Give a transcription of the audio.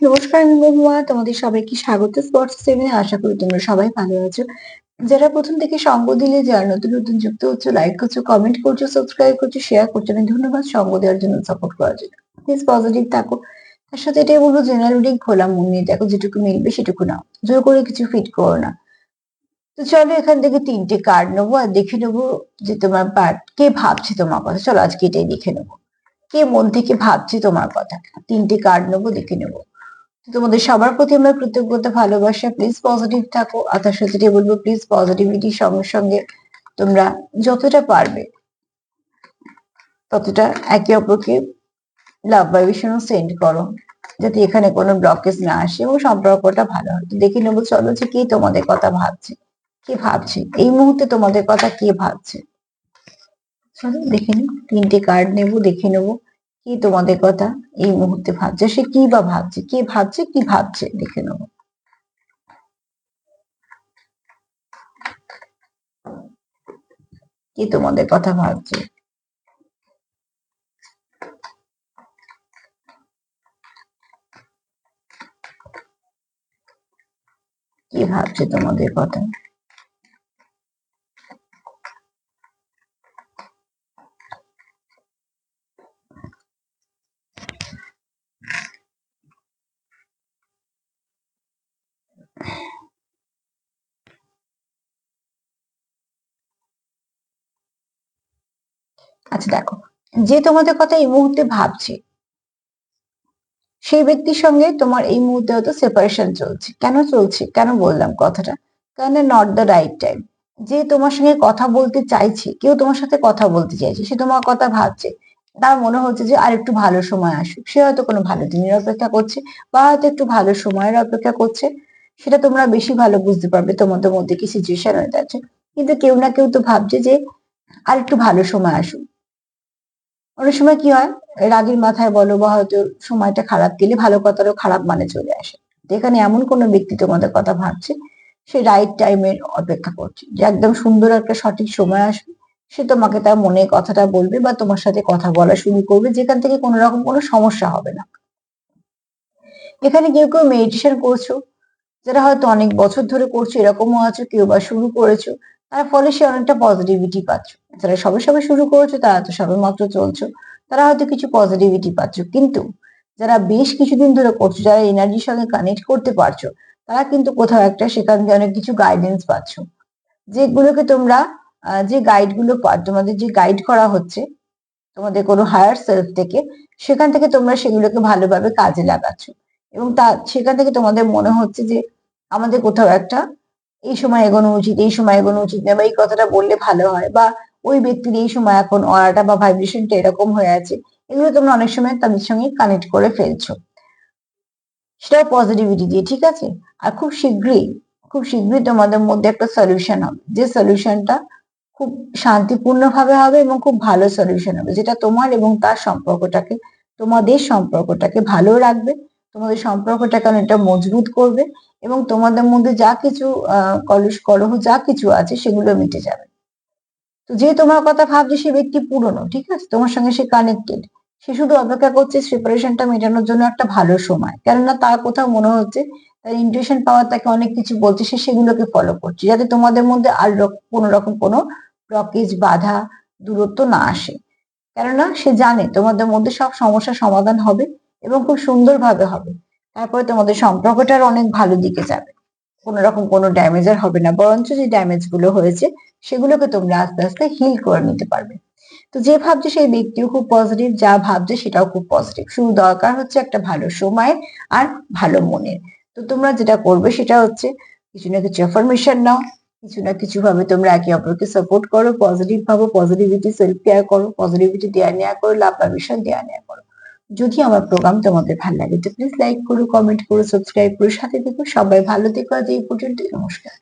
নমস্কার আমি মহুয়া তোমাদের সবাইকে স্বাগত স্পোর্টস সেভেনে আশা করি তোমরা সবাই ভালো আছো। যারা প্রথম থেকে সঙ্গ দিলে, যারা নতুন নতুন যুক্ত হচ্ছে লাইক করছ কমেন্ট করছ সাবস্ক্রাইব করছ শেয়ার করছ, আমি ধন্যবাদ সঙ্গ দেওয়ার জন্য সাপোর্ট করার জন্য। প্লিজ পজিটিভ থাকো। তার সাথে এটাই বলব জেনারেল রিডিং খোলা, মন নিয়ে দেখো, যেটুকু মিলবে সেটুকু নাও। জোর করে কিছু ফিট করো না। তো চলো, এখান থেকে তিনটে কার্ড নেব আর দেখে নেব যে তোমার পার্ট কে ভাবছে তোমার কথা। চলো, আজকে এটাই দেখে নেব। কে মন থেকে ভাবছে তোমার কথা। তিনটে কার্ড নেব, দেখে নেব। তোমাদের সবার প্রতি আমার কৃতজ্ঞতা, ভালোবাসা প্লিজ পজিটিভ থাকো। আর তার সাথে বলব প্লিজ পজিটিভিটির সঙ্গে সঙ্গে তোমরা যতটা পারবে, ততটা একে অপরকে লাভ ভাইব্রেশনও সেন্ড করো, যাতে এখানে কোনো ব্লকেজ না আসে এবং সম্পর্কটা ভালো হয়। তো দেখে নেব, চলো যে কে তোমাদের কথা ভাবছে, কে ভাবছে? এই মুহূর্তে তোমাদের কথা কে ভাবছে? চলো দেখে নি তিনটে কার্ড নেব, দেখে নেব। কি তোমাদের কথা? এই মুহূর্তে ভাবছে সে কি বা ভাবছে? কি ভাবছে? কি ভাবছে? দেখে নেব। কি তোমাদের কথা ভাবছে? কি ভাবছে তোমাদের কথা? আচ্ছা দেখো। যে তোমাদের কথা এই মুহূর্তে ভাবছে, সেই ব্যক্তির সঙ্গে তোমার এই মুহূর্তে হয়তো সেপারেশন চলছে। কেন চলছে? কেন বললাম কথাটা? কারণ নট দ্য রাইট টাইম যে তোমার সঙ্গে কথা বলতে চাইছে, কেউ তোমার সাথে কথা বলতে চাইছে, সে তোমার কথা ভাবছে। তার মনে হচ্ছে যে আর একটু ভালো সময় আসুক। সে হয়তো কোনো ভালো দিনের অপেক্ষা করছে বা হয়তো একটু ভালো সময়ের অপেক্ষা করছে। সেটা তোমরা বেশি ভালো বুঝতে পারবে, তোমাদের মধ্যে কি সিচুয়েশন হয়ে যাচ্ছে কিন্তু কেউ না কেউ তো ভাবছে যে আর একটু ভালো সময় আসুক। অনেক সময় কি হয়, রাগের মাথায় বলো বা হয়তো সময়টা খারাপ গেলে ভালো কথারও খারাপ মানে চলে আসে। এখানে এমন কোনো ব্যক্তি তোমাদের কথা ভাবছে, সে রাইট টাইমের অপেক্ষা করছে। যে একদম সুন্দর একটা সঠিক সময় আসবে, সে তোমাকে তার মনে কথাটা বলবে বা তোমার সাথে কথা বলা শুরু করবে, যেখান থেকে কোনো রকম কোনো সমস্যা হবে না। এখানে কেউ কেউ মেডিটেশন করছ, যারা হয়তো অনেক বছর ধরে করছ, এরকমও আছো, কেউ বা শুরু করেছ তার ফলে সে অনেকটা পজিটিভিটি পাচ্ছ। যারা সবে সবে শুরু করেছ, তারা তো সবে মাত্র চলছো, তারা হয়তো কিছু পজিটিভিটি পাচ্ছ। কিন্তু যারা বেশ কিছুদিন ধরে করছ, যারা এনার্জির সঙ্গে কানেক্ট করতে পারছ, তারা কিন্তু কোথাও একটা সেখান থেকে অনেক কিছু গাইডেন্স পাচ্ছ। যেগুলোকে তোমরা যে গাইডগুলো তোমাদের যে গাইড করা হচ্ছে, তোমাদের কোনো হায়ার সেলফ থেকে, সেখান থেকে তোমরা সেগুলোকে ভালোভাবে কাজে লাগাচ্ছ। এবং তা, সেখান থেকে তোমাদের মনে হচ্ছে যে আমাদের কোথাও একটা এই সময় এগোনো উচিত, এই সময় এগোনো উচিত না, বা এই কথাটা বললে ভালো হয়, বা ওই ব্যক্তির এই সময় এখন অরাটা বা ভাইব্রেশনটা এরকম হয়ে আছে, এগুলো তোমরা অনেক সময় তাদের সঙ্গে কানেক্ট করে ফেলছো। সেটাও পজিটিভিটি দিয়ে, ঠিক আছে? আর খুব শীঘ্রই খুব শীঘ্রই তোমাদের মধ্যে একটা সলিউশন হবে, যে সলিউশনটা খুব শান্তিপূর্ণ ভাবে হবে এবং খুব ভালো সলিউশন হবে, যেটা তোমার এবং তার সম্পর্কটাকে, তোমাদের সম্পর্কটাকে ভালো রাখবে, তোমাদের সম্পর্কটাকে অনেকটা মজবুত করবে এবং তোমাদের মধ্যে যা কিছু কলুষ কলহ যা কিছু আছে সেগুলো মিটে যাবে। তো যে তোমার কথা ভাবছে সে ব্যক্তি পুরনো, ঠিক আছে? তোমার সঙ্গে সে কানেক্টেড সে শুধু অপেক্ষা করছে সেপারেশনটা মেটানোর জন্য একটা ভালো সময়। কেননা তার কোথাও মনে হচ্ছে তার ইন্টুইশন পাওয়ার তাকে অনেক কিছু বলছে, সে সেগুলোকে ফলো করছে, যাতে তোমাদের মধ্যে আর কোনো রকম কোনো ব্লকেজ বাধা, দূরত্ব না আসে। কেননা সে জানে তোমাদের মধ্যে সব সমস্যার সমাধান হবে এবং খুব সুন্দরভাবে হবে। তারপরে তোমাদের সম্পর্কটার অনেক ভালো দিকে যাবে। কোনো রকম কোনো ড্যামেজ আর হবে না, বরঞ্চ যে ড্যামেজগুলো হয়েছে, সেগুলোকে তোমরা আস্তে আস্তে হিল করে নিতে পারবে। তো যে ভাবছে সেই ব্যক্তিও খুব পজিটিভ যা ভাবছে সেটাও খুব পজিটিভ শুধু দরকার হচ্ছে একটা ভালো সময় আর ভালো মনের। তো তোমরা যেটা করবে সেটা হচ্ছে কিছু না কিছু এফরমেশন নাও, কিছু না কিছু ভাবে তোমরা একে অপরকে সাপোর্ট করো পজিটিভ ভাবো পজিটিভিটি সেলফ কেয়ার করো পজিটিভিটি দেওয়া নেওয়া করো, লাভ পারমিশন দেওয়া নেওয়া করো। যদি আমার প্রোগ্রাম তোমাদের ভালো লাগে, তো প্লিজ লাইক করো কমেন্ট করো সাবস্ক্রাইব করো, সাথে থেকো, সবাই ভালো থেকো, আজ এই পর্যন্ত নমস্কার।